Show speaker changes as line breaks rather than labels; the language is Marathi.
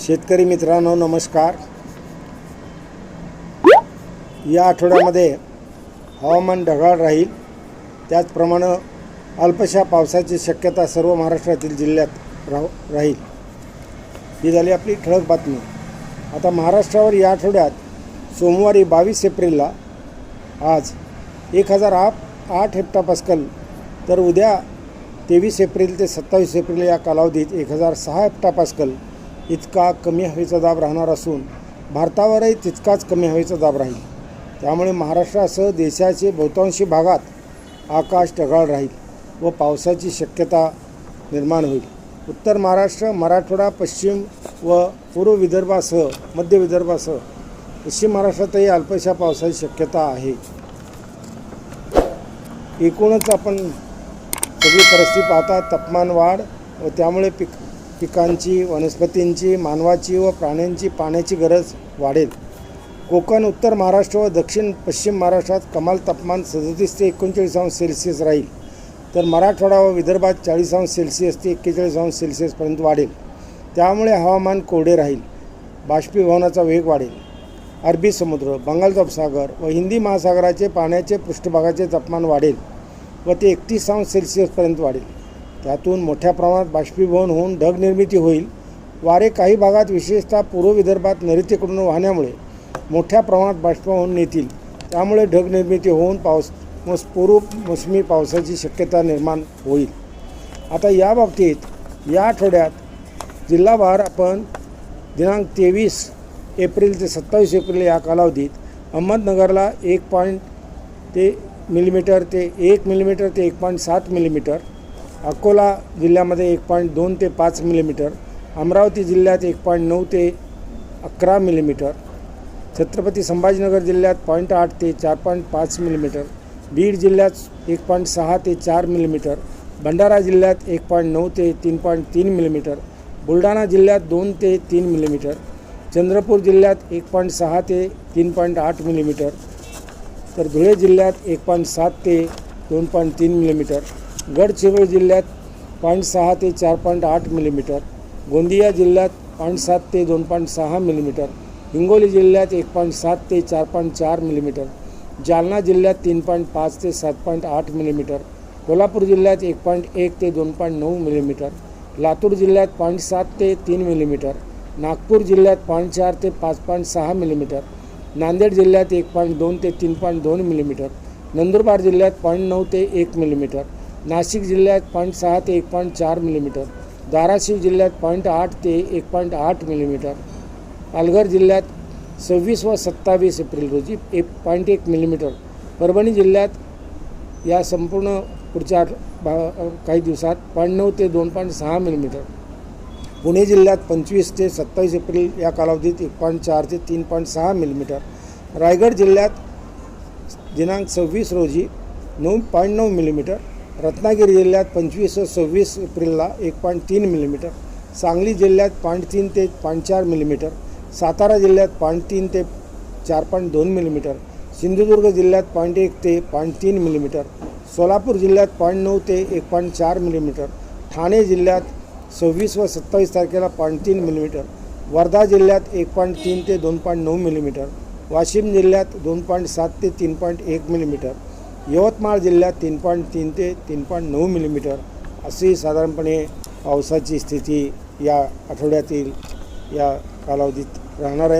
शेतकरी मित्रांनो नमस्कार. या आठवड्यामध्ये हवामान ढगाळ राहील. त्याचप्रमाणे अल्पशा पावसाची शक्यता सर्व महाराष्ट्रातील जिल्ह्यात राह राहील. ही झाली आपली ठळक बातमी. आता महाराष्ट्रावर या आठवड्यात सोमवारी बावीस एप्रिलला आज एक हजार आठ आठ हेक्टापास्कल तर उद्या तेवीस एप्रिल ते सत्तावीस एप्रिल या कालावधीत एक हजार सहा हेक्टापास्कल इतका कमी हवेचा दाब राहणार असून भारतावरही तितकाच कमी हवेचा दाब राहील. त्यामुळे महाराष्ट्रासह देशाचे बहुतांशी भागात आकाश ढगाळ राहील व पावसाची शक्यता निर्माण होईल. उत्तर महाराष्ट्र मराठवाडा पश्चिम व पूर्व विदर्भासह मध्य विदर्भासह पश्चिम महाराष्ट्रातही अल्पशा पावसाची शक्यता आहे. एकूणच आपण सगळी परिस्थिती पाहता तापमान वाढ व त्यामुळे पिक पिकांची वनस्पतींची मानवाची व प्राण्यांची पाण्याची गरज वाढेल. कोकण उत्तर महाराष्ट्र व दक्षिण पश्चिम महाराष्ट्रात कमाल तापमान सदतीस ते एकोणचाळीस अंश सेल्सिअस राहील. तर मराठवाडा व विदर्भात चाळीस अंश सेल्सिअस ते एक्केचाळीस अंश सेल्सिअसपर्यंत वाढेल. त्यामुळे हवामान कोरडे राहील. बाष्पीभवनाचा वेग वाढेल. अरबी समुद्र बंगालचा उपसागर व हिंदी महासागराचे पाण्याचे पृष्ठभागाचे तापमान वाढेल व ते एकतीस अंश सेल्सिअसपर्यंत वाढेल. त्यातून मोठ्या प्रमाणात बाष्पीभवन होऊन ढग निर्मिती होईल. वारे काही भागात विशेषतः पूर्व विदर्भात नैऋत्यकडून वाहण्यामुळे मोठ्या प्रमाणात बाष्पीभवन नेतील. त्यामुळे ढग निर्मिती होऊन पाऊस मस पूर्व मोसमी पावसाची शक्यता निर्माण होईल. आता या बाबतीत या आठवड्यात जिल्हाभार आपण दिनांक तेवीस एप्रिल ते सत्तावीस एप्रिल या कालावधीत अहमदनगरला एक पॉईंट ते मिलीमीटर ते एक मिलीमीटर ते एक पॉईंट सात मिलीमीटर अकोला जिल्ह्यामध्ये एक पॉईंट दोन ते पाच मिलीमीटर अमरावती जिल्ह्यात एक पॉईंट नऊ ते अकरा मिलीमीटर छत्रपती संभाजीनगर जिल्ह्यात पॉईंट आठ ते चार पॉईंट पाच मिलीमीटर बीड जिल्ह्यात एक पॉईंट सहा ते चार मिलीमीटर भंडारा जिल्ह्यात एक पॉईंट नऊ ते तीन पॉईंट तीन मिलीमीटर बुलढाणा जिल्ह्यात दोन ते तीन मिलीमीटर चंद्रपूर जिल्ह्यात एक पॉईंट सहा ते तीन पॉईंट आठ मिलीमीटर तर धुळे जिल्ह्यात एक पॉईंट सात ते दोन पॉईंट तीन मिलीमीटर गडचिरोली जिल्ह्यात पॉईंट सहा ते चार पॉईंट आठ मिलीमीटर गोंदिया जिल्ह्यात पॉईंट सात ते दोन पॉईंट सहा मिलीमीटर हिंगोली जिल्ह्यात एक पॉईंट सात ते चार पॉईंट चार मिलीमीटर जालना जिल्ह्यात तीन पॉईंट पाच ते सात पॉईंट आठ मिलीमीटर कोल्हापूर जिल्ह्यात एक पॉईंट एक ते दोन पॉईंट नऊ मिलीमीटर लातूर जिल्ह्यात पॉईंट सात ते तीन मिलीमीटर नागपूर जिल्ह्यात पॉईंट चार ते पाच पॉईंट सहा मिलीमीटर नांदेड जिल्ह्यात एक पॉईंट दोन ते तीन पॉईंट दोन मिलीमीटर नंदुरबार जिल्ह्यात पॉईंट नऊ ते एक मिलीमीटर नाशिक जिल्ह्यात पॉईंट सहा ते एक पॉईंट चार मिलीमीटर धाराशिव जिल्ह्यात पॉईंट आठ ते एक पॉईंट आठ मिलीमीटर पालघर जिल्ह्यात सव्वीस व सत्तावीस एप्रिल रोजी एक पॉईंट एक मिलीमीटर परभणी जिल्ह्यात या संपूर्ण पुढच्या भा काही दिवसात पॉईंट नऊ ते दोन पॉईंट सहा मिलीमीटर पुणे जिल्ह्यात पंचवीस ते सत्तावीस एप्रिल या कालावधीत एक पॉईंट चार ते तीन पॉईंट सहा मिलीमीटर रायगड जिल्ह्यात दिनांक सव्वीस रोजी नऊ पॉईंट नऊ मिलीमीटर रत्नागिरी जिल्ह्यात पंचवीस व सव्वीस एप्रिलला एक पॉईंट तीन मिलीमीटर सांगली जिल्ह्यात पॉईंट तीन ते पॉईंट चार मिलीमीटर सातारा जिल्ह्यात पॉईंट तीन ते चार पॉईंट दोन मिलीमीटर सिंधुदुर्ग जिल्ह्यात पॉईंट एक ते पॉईंट तीन मिलीमीटर सोलापूर जिल्ह्यात पॉईंट नऊ ते एक पॉईंट चार मिलीमीटर ठाणे जिल्ह्यात सव्वीस व सत्तावीस तारखेला पॉईंट तीन मिलीमीटर वर्धा जिल्ह्यात एक पॉईंट तीन ते दोन पॉईंट नऊ मिलीमीटर वाशिम जिल्ह्यात दोन पॉईंट सात ते तीन पॉईंट एक मिलीमीटर यवतमाळ जिल्ह्यात तीन पॉईंट तीन ते तीन पॉईंट नऊ मिलीमीटर अशी साधारणपणे पावसाची स्थिती या आठवड्यातील या कालावधीत राहणार आहे.